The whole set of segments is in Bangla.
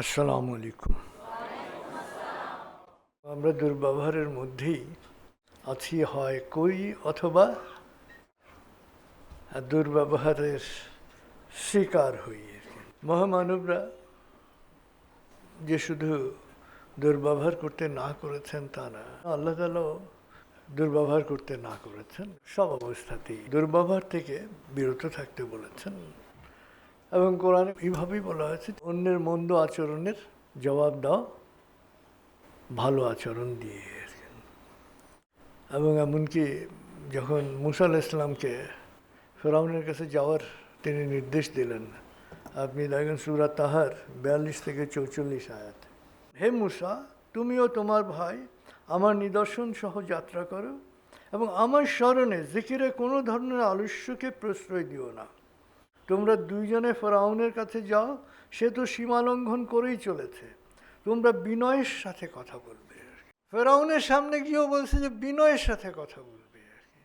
আসসালামু আলাইকুম আমরা দুর্ব্যবহারের মধ্যেই আছি, হয় কই অথবা দুর্ব্যবহারের শিকার হই। মহামানবরা যে শুধু দুর্ব্যবহার করতে না করেছেন তা না, আল্লাহ তালাও দুর্ব্যবহার করতে না করেছেন, সব অবস্থাতেই দুর্ব্যবহার থেকে বিরত থাকতে বলেছেন এবং কোরআনে এইভাবেই বলা হয়েছে, অন্যের মন্দ আচরণের জবাব দাও, ভালো আচরণ দিয়ে। এবং এমনকি যখন মুসা আলাহ ইসলামকে ফেরাউনের কাছে যাওয়ার তিনি নির্দেশ দিলেন, আপনি দেখেন সুরা তাহার বিয়াল্লিশ থেকে চৌচল্লিশ আয়াত। হে মুসা, তুমিও তোমার ভাই, আমার নিদর্শন সহ যাত্রা করো এবং আমার স্মরণে জিকিরে কোনো ধরনের আলস্যকে প্রশ্রয় দিও না। তোমরা দুইজনে ফেরাউনের কাছে যাও, সে তো সীমা লঙ্ঘন করেই চলেছে। তোমরা বিনয়ের সাথে কথা বলবে। আর কি ফেরাউনের সামনে গিয়েও বলছে যে, বিনয়ের সাথে কথা বলবে আর কি।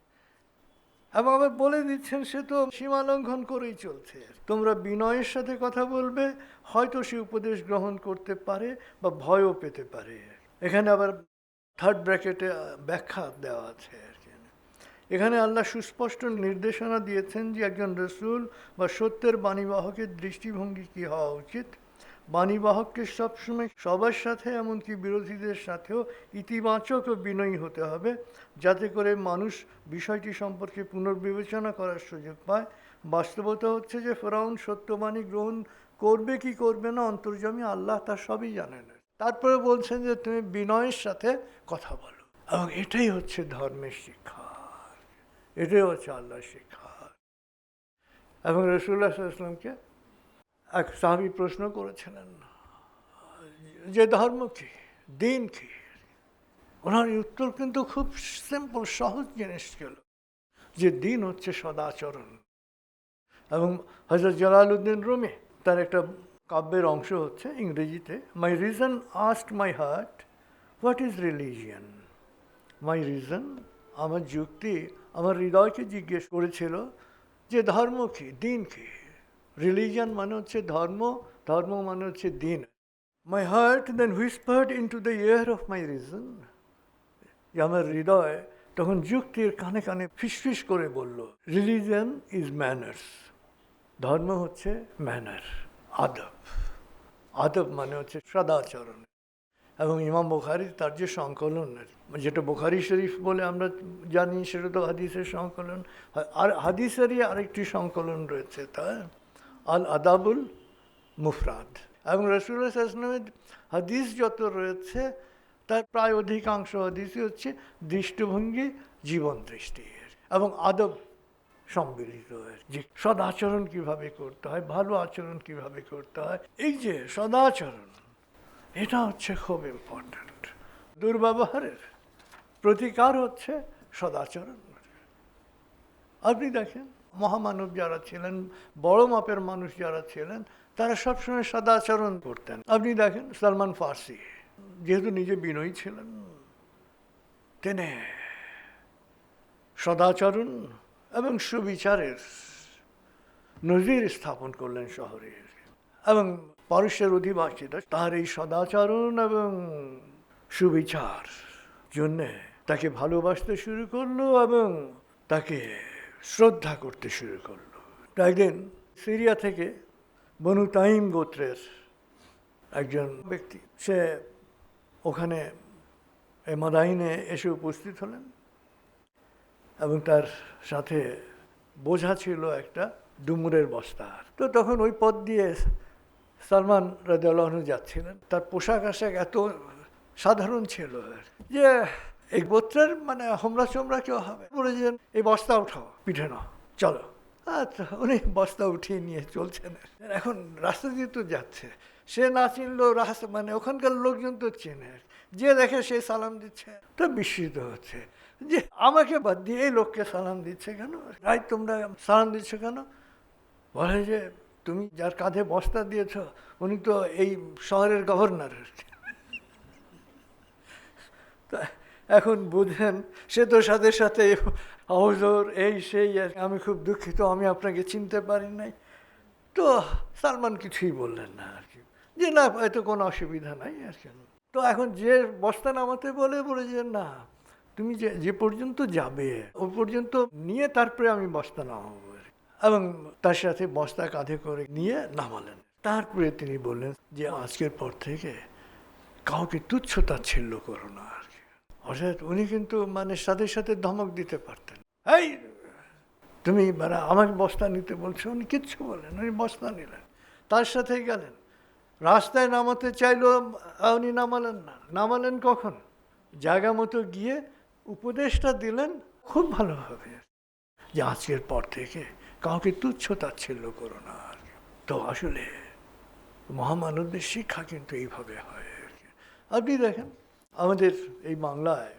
এবং আবার বলে দিচ্ছেন, সে তো সীমা লঙ্ঘন করেই চলছে। তোমরা বিনয়ের সাথে কথা বলবে, হয়তো সে উপদেশ গ্রহণ করতে পারে বা ভয়ও পেতে পারে। এখানে আবার থার্ড ব্র্যাকেটে ব্যাখ্যা দেওয়া আছে। এখানে আল্লাহ সুস্পষ্ট নির্দেশনা দিয়েছেন যে একজন রসুল বা সত্যের বাণীবাহকের দৃষ্টিভঙ্গি কী হওয়া উচিত? বাণীবাহককে সবসময় সবার সাথে, এমনকি বিরোধীদের সাথেও ইতিবাচক ও বিনয়ী হতে হবে, যাতে করে মানুষ বিষয়টি সম্পর্কে পুনর্বিবেচনা করার সুযোগ পায়। বাস্তবতা হচ্ছে যে ফেরাউন সত্যবাণী গ্রহণ করবে কি করবে না অন্তর্জমী আল্লাহ তা সবই জানেন। তারপরে বলছেন যে তুমি বিনয়ের সাথে কথা বলো। এবং এটাই হচ্ছে ধর্মের শিক্ষা। এটাই হচ্ছে আল্লাহর শিক্ষা। এবং রসুল্লাহ ইসলামকে এক সাহাবি প্রশ্ন করেছিলেন, যে ধর্ম কি? দিন কি? ওনার উত্তর কিন্তু খুব সিম্পল সহজ জিনিস ছিল যে দিন হচ্ছে সদাচরণ। এবং হজরত জালালউদ্দিন রুমি তার একটা কাব্যের অংশ হচ্ছে ইংরেজিতে my reason asked my heart what is religion my reason আমার যুক্তি, আমার হৃদয়কে জিজ্ঞেস করেছিল যে ধর্ম কি? দিন কি? রিলিজিয়ান মানে হচ্ছে ধর্ম ধর্ম মানে হচ্ছে দিন। My heart then whispered into the ear of my reason যে আমার হৃদয় তখন যুক্তির কানে কানে ফিসফিস করে বলল রিলিজিয়ান ইজ ম্যানার্স ধর্ম হচ্ছে ম্যানার আদব। আদব মানে হচ্ছে সদাচরণ। এবং ইমাম বুখারি তার যে সংকলন যেটা বুখারি শরীফ বলে আমরা জানি, সেটা তো হাদিসের সংকলন। আর হাদিসেরই আরেকটি সংকলন রয়েছে তার আল আদাবুল মুফরাদ। এবং রসুল্লাহ আসলামের হাদিস যত রয়েছে, তার প্রায় অধিকাংশ হাদিসই হচ্ছে দৃষ্টিভঙ্গি, জীবন দৃষ্টি এবং আদব সম্মিলিত যে সদাচরণ কীভাবে করতে হয়, ভালো আচরণ কীভাবে করতে হয়, এই যে সদাচরণ এটা হচ্ছে খুব ইম্পর্ট্যান্ট দুর্ব্যবহারের প্রতিকার হচ্ছে সদাচরণ। আপনি দেখেন, মহামানব যারা ছিলেন, বড় মাপের মানুষ যারা ছিলেন, তারা সবসময় সদাচরণ করতেন। আপনি দেখেন, সালমান ফার্সি, যেহেতু নিজে বিনয়ী ছিলেন, তিনি সদাচরণ এবং সুবিচারের নজির স্থাপন করলেন শহরে। এবং পারস্যের অধিবাসীরা তার এই সদাচরণ এবং সুবিচার জন্যে তাকে ভালোবাসতে শুরু করল এবং তাকে শ্রদ্ধা করতে শুরু করল। একদিন সিরিয়া থেকে বনু তাইম গোত্রের একজন ব্যক্তি, সে ওখানে এই মাদাইনে এসে উপস্থিত হলেন এবং তার সাথে বোঝা ছিল একটা ডুমুরের বস্তা। তো তখন ওই পথ দিয়ে সালমান রাজু যাচ্ছিলেন। তার পোশাক আশাক এত সাধারণ ছিল যে এই গোত্রের মানে হোমরা চোমরা কেউ হবে? বলেছেন এই বস্তা উঠাও, পিঠে নাও, চলো। আচ্ছা উনি বস্তা উঠিয়ে নিয়ে চলছেন এখন রাস্তা দিয়ে তো যাচ্ছে। সে না চিনলেও রাস্তা মানে ওখানকার লোকজন তো চেনে যে দেখে সে সালাম দিচ্ছে, তো বিস্মিত হচ্ছে। যে আমাকে বাদ দিয়ে এই লোককে সালাম দিচ্ছে কেন? ভাই তোমরা সালাম দিচ্ছ কেন? বলে যে তুমি যার কাঁধে বস্তা দিয়েছ, উনি তো এই শহরের গভর্নর এখন বুঝেন, সে তো সাথে সাথে হজর এই সেই আমি খুব দুঃখিত, আমি আপনাকে চিনতে পারি নাই। তো সালমান কিছুই বললেন না আর কি। যে না এতে কোনো অসুবিধা নাই আর কি। তো এখন যে বস্তা নামাতে বলে বলে যে না, তুমি যে যে পর্যন্ত যাবে, ও পর্যন্ত নিয়ে তারপরে আমি বস্তা নামাবো। এবং তার সাথে বস্তা কাঁধে করে নিয়ে নামালেন। তারপরে তিনি বললেন যে, আজকের পর থেকে কাউকে তুচ্ছ তাচ্ছিল্য করো না আর কি। অর্থাৎ উনি কিন্তু মানে সাথে সাথে ধমক দিতে পারতেন। এই, তুমি মানে আমাকে বস্তা নিতে বলছো? উনি কিচ্ছু বলেন উনি বস্তা নিলেন। তার সাথে গেলেন। রাস্তায় নামাতে চাইলো উনি নামালেন না। নামালেন কখন? জায়গা মতো গিয়ে উপদেশটা দিলেন খুব ভালোভাবে যে, আজকের পর থেকে কাউকে তুচ্ছ তাচ্ছিল্য করো না। তো আসলে মহামানবদের শিক্ষা কিন্তু এইভাবে হয়। আপনি দেখেন, আমাদের এই বাংলায়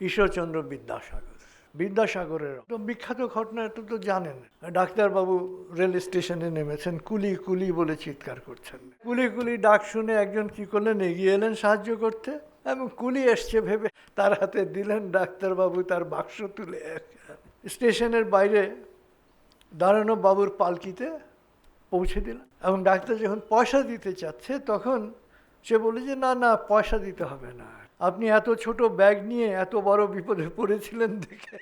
ঈশ্বরচন্দ্র বিদ্যাসাগর। বিদ্যাসাগরের বিখ্যাত ঘটনা এটা তো জানেন। ডাক্তারবাবু রেল স্টেশনে নেমেছেন, কুলি কুলি বলে চিৎকার করছেন। কুলি কুলি ডাক শুনে একজন কি করলেন, এগিয়ে এলেন সাহায্য করতে এবং কুলি এসছে ভেবে তার হাতে দিলেন, ডাক্তারবাবু তার বাক্স তুলে। স্টেশনের বাইরে দাঁড়ানো বাবুর পালকিতে পৌঁছে দিলাম এবং ডাক্তার যখন পয়সা দিতে চাচ্ছে, তখন সে বলে যে, না না, পয়সা দিতে হবে না। আপনি এত ছোট ব্যাগ নিয়ে এত বড় বিপদে পড়েছিলেন দেখে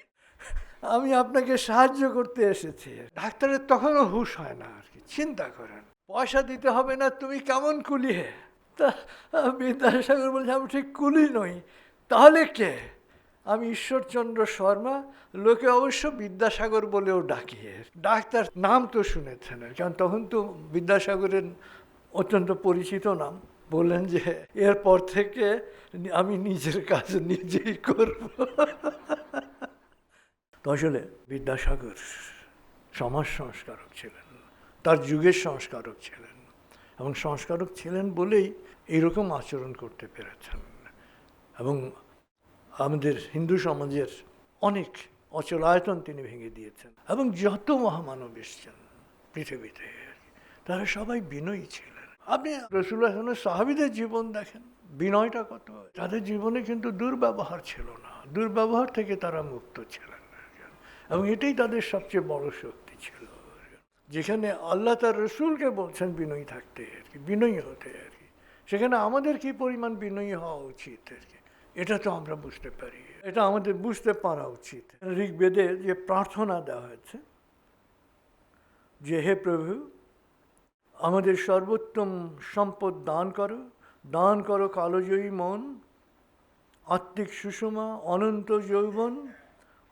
আমি আপনাকে সাহায্য করতে এসেছি। ডাক্তারের তখনও হুঁশ হয় না আর কি, চিন্তা করেন। পয়সা দিতে হবে না, তুমি কেমন কুলি হে? তা বিদ্যাসাগর বলছে, আমি ঠিক কুলি নই। তাহলে কে? আমি ঈশ্বরচন্দ্র শর্মা, লোকে অবশ্য বিদ্যাসাগর বলেও ডাকিয়ে ডাক্তার নাম তো শুনেছেন কারণ তখন তো বিদ্যাসাগরের অত্যন্ত পরিচিত নাম। বললেন যে, এরপর থেকে আমি নিজের কাজ নিজেই করব। তো আসলে বিদ্যাসাগর সমাজ সংস্কারক ছিলেন, তার যুগের সংস্কারক ছিলেন এবং সংস্কারক ছিলেন বলেই এইরকম আচরণ করতে পেরেছেন। এবং আমাদের, হিন্দু সমাজের অনেক অচলায়তন তিনি ভেঙে দিয়েছেন এবং যত মহামানব এসছেন পৃথিবীতে, তারা সবাই বিনয়ী ছিলেন। আপনি রসুল্লাহ সাহাবিদের জীবন দেখেন, বিনয়টা কত? তাদের জীবনে কিন্তু দুর্ব্যবহার ছিল না, দুর্ব্যবহার থেকে তারা মুক্ত ছিলেন। এবং এটাই তাদের সবচেয়ে বড় শক্তি ছিল। যেখানে আল্লাহ তার রসুলকে বলছেন বিনয়ী থাকতে আর কি, বিনয়ী হতে আর কি। সেখানে আমাদের কি পরিমাণ বিনয়ী হওয়া উচিত আর কি? এটা তো আমরা বুঝতে পারি। এটা আমাদের বুঝতে পারা উচিত। ঋগ্বেদে যে প্রার্থনা দেওয়া হয়েছে যে হে প্রভু আমাদের সর্বোত্তম সম্পদ দান করো দান করো কালোজয়ী মন আত্মিক সুষমা অনন্ত যৌবন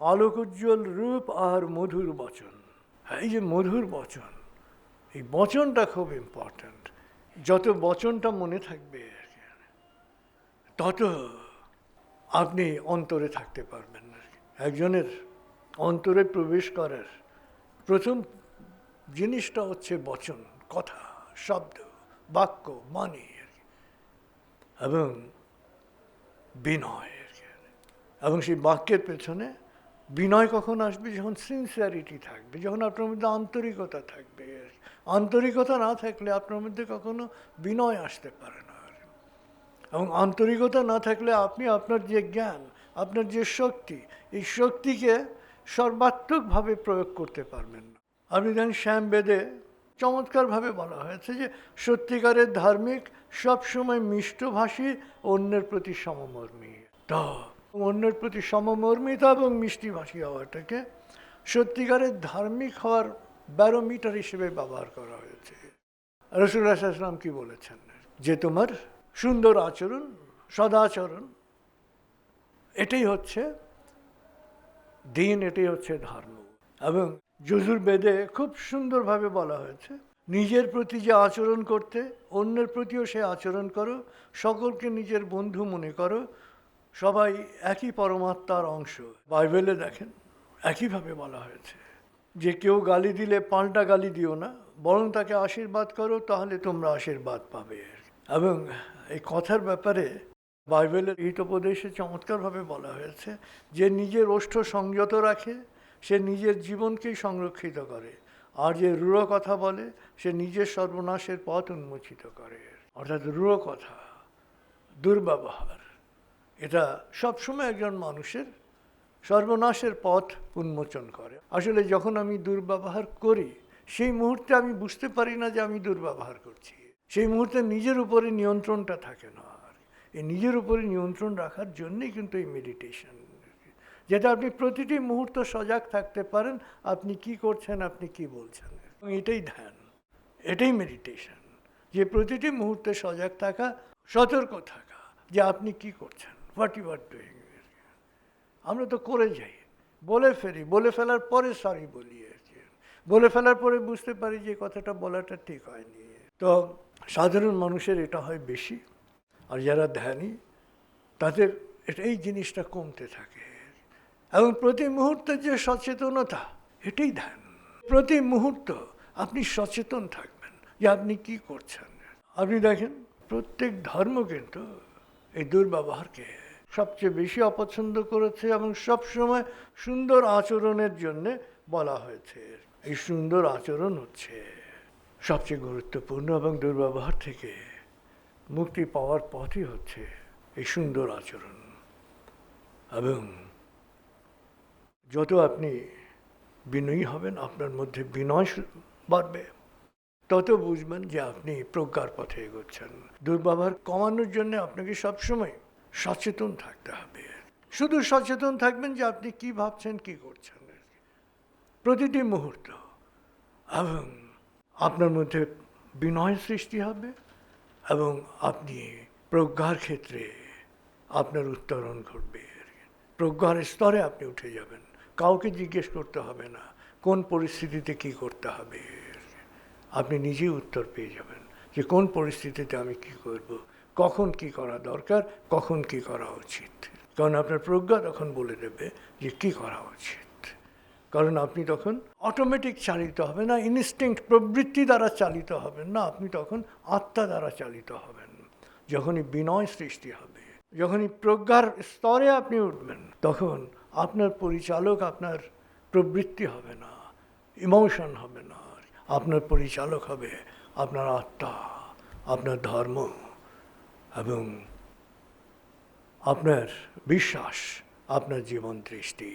আলোকোজ্জ্বল রূপ আর মধুর বচন। হ্যাঁ, এই যে মধুর বচন এই বচনটা খুব ইম্পর্ট্যান্ট যত বচনটা মনে থাকবে তত আপনি অন্তরে থাকতে পারবেন না একজনের অন্তরে প্রবেশ করার প্রথম জিনিসটা হচ্ছে বচন, কথা, শব্দ, বাক্য মানে। এবং বিনয়। এবং সেই বাক্যের পেছনে বিনয় কখন আসবে যখন সিনসিয়ারিটি থাকবে, যখন আপনার মধ্যে আন্তরিকতা থাকবে আন্তরিকতা না থাকলে আপনার মধ্যে কখনো বিনয় আসতে পারে না। এবং আন্তরিকতা না থাকলে আপনি আপনার যে জ্ঞান, আপনার যে শক্তি, এই শক্তিকে সর্বাত্মকভাবে প্রয়োগ করতে পারবেন না। আপনি জানেন শ্যাম বেদে চমৎকারভাবে বলা হয়েছে যে, সত্যিকারের ধার্মিক সবসময় মিষ্টভাষী, অন্যের প্রতি সমমর্মী। তা অন্যের প্রতি সমমর্মিতা এবং মিষ্টিভাষী হওয়াটাকে সত্যিকারের ধার্মিক হওয়ার ব্যারোমিটার হিসেবে ব্যবহার করা হয়েছে। রসুল্লাহ ইসলাম কি বলেছেন? যে তোমার সুন্দর আচরণ, সদাচরণ, এটাই হচ্ছে দিন, এটাই হচ্ছে ধর্ম। এবং যজুর বেদে খুব সুন্দরভাবে বলা হয়েছে, নিজের প্রতি যে আচরণ করতে, অন্যের প্রতিও সে আচরণ করো, সকলকে নিজের বন্ধু মনে করো, সবাই একই পরমাত্মার অংশ। বাইবেলে দেখেন, একইভাবে বলা হয়েছে, যে কেউ গালি দিলে পাল্টা গালি দিও না, বরং তাকে আশীর্বাদ করো, তাহলে তোমরা আশীর্বাদ পাবে। এবং এই কথার ব্যাপারে বাইবেলের হিতোপদেশে চমৎকারভাবে বলা হয়েছে যে নিজের ওষ্ঠ সংযত রাখে, সে নিজের জীবনকেই সংরক্ষিত করে। আর যে রূঢ় কথা বলে, সে নিজের সর্বনাশের পথ উন্মোচিত করে। অর্থাৎ রূঢ় কথা, দুর্ব্যবহার, এটা সবসময় একজন মানুষের সর্বনাশের পথ উন্মোচন করে। আসলে যখন আমি দুর্ব্যবহার করি, সেই মুহূর্তে আমি বুঝতে পারি না যে আমি দুর্ব্যবহার করছি। সেই মুহূর্তে নিজের উপরে নিয়ন্ত্রণটা থাকে না আর। এই নিজের উপরে নিয়ন্ত্রণ রাখার জন্যই কিন্তু এই মেডিটেশন যেটা আপনি প্রতিটি মুহূর্ত সজাগ থাকতে পারেন, আপনি কি করছেন, আপনি কি বলছেন। এটাই ধ্যান, এটাই মেডিটেশন যে প্রতিটি মুহূর্তে সজাগ থাকা, সতর্ক থাকা, যে আপনি কি করছেন হোয়াট ইউ আর ডুইং আমরা তো করে যাই, বলে ফেলি, বলে ফেলার পরে সরি বলি আর কি। বলে ফেলার পরে বুঝতে পারি যে কথাটা বলাটা ঠিক হয়নি। তো সাধারণ মানুষের এটা হয় বেশি, আর যারা ধ্যানী, তাদের এই জিনিসটা কমতে থাকে। এবং প্রতি মুহূর্তে যে সচেতনতা, এটাই ধ্যান। প্রতি মুহূর্ত আপনি সচেতন থাকবেন যে আপনি কি করছেন। আপনি দেখেন, প্রত্যেক ধর্ম কিন্তু এই দুর্ব্যবহারকে সবচেয়ে বেশি অপছন্দ করেছে এবং সবসময় সুন্দর আচরণের জন্যে বলা হয়েছে। এই সুন্দর আচরণ হচ্ছে। সবচেয়ে গুরুত্বপূর্ণ এবং দুর্ব্যবহার থেকে মুক্তি পাওয়ার পথই হচ্ছে এই সুন্দর আচরণ। এবং যত আপনি বিনয়ী হবেন, আপনার মধ্যে বিনয় বাড়বে। তত বুঝবেন যে আপনি প্রজ্ঞার পথে এগোচ্ছেন। দুর্ব্যবহার কমানোর জন্য আপনাকে সবসময় সচেতন থাকতে হবে। শুধু সচেতন থাকবেন যে আপনি কি ভাবছেন, কি করছেন। প্রতিটি মুহূর্ত। এবং আপনার মধ্যে বিনয় সৃষ্টি হবে এবং আপনি প্রজ্ঞার ক্ষেত্রে আপনার উত্তরণ ঘটবে। প্রজ্ঞার স্তরে আপনি উঠে যাবেন। কাউকে জিজ্ঞেস করতে হবে না, কোন পরিস্থিতিতে কি করতে হবে। আপনি নিজেই উত্তর পেয়ে যাবেন যে কোন পরিস্থিতিতে আমি কি করব, কখন কি করা দরকার, কখন কি করা উচিত। কারণ আপনার প্রজ্ঞা তখন বলে দেবে যে কি করা উচিত। কারণ আপনি তখন অটোমেটিক চালিত হবে না ইনস্টিংক্ট প্রবৃত্তি দ্বারা চালিত হবেন না, আপনি তখন আত্মা দ্বারা চালিত হবেন। যখনই বিনয় সৃষ্টি হবে, যখনই প্রজ্ঞার স্তরে আপনি উঠবেন, তখন আপনার পরিচালক আপনার প্রবৃত্তি হবে না ইমোশন হবে না। আপনার পরিচালক হবে আপনার আত্মা, আপনার ধর্ম এবং আপনার বিশ্বাস, আপনার জীবন দৃষ্টি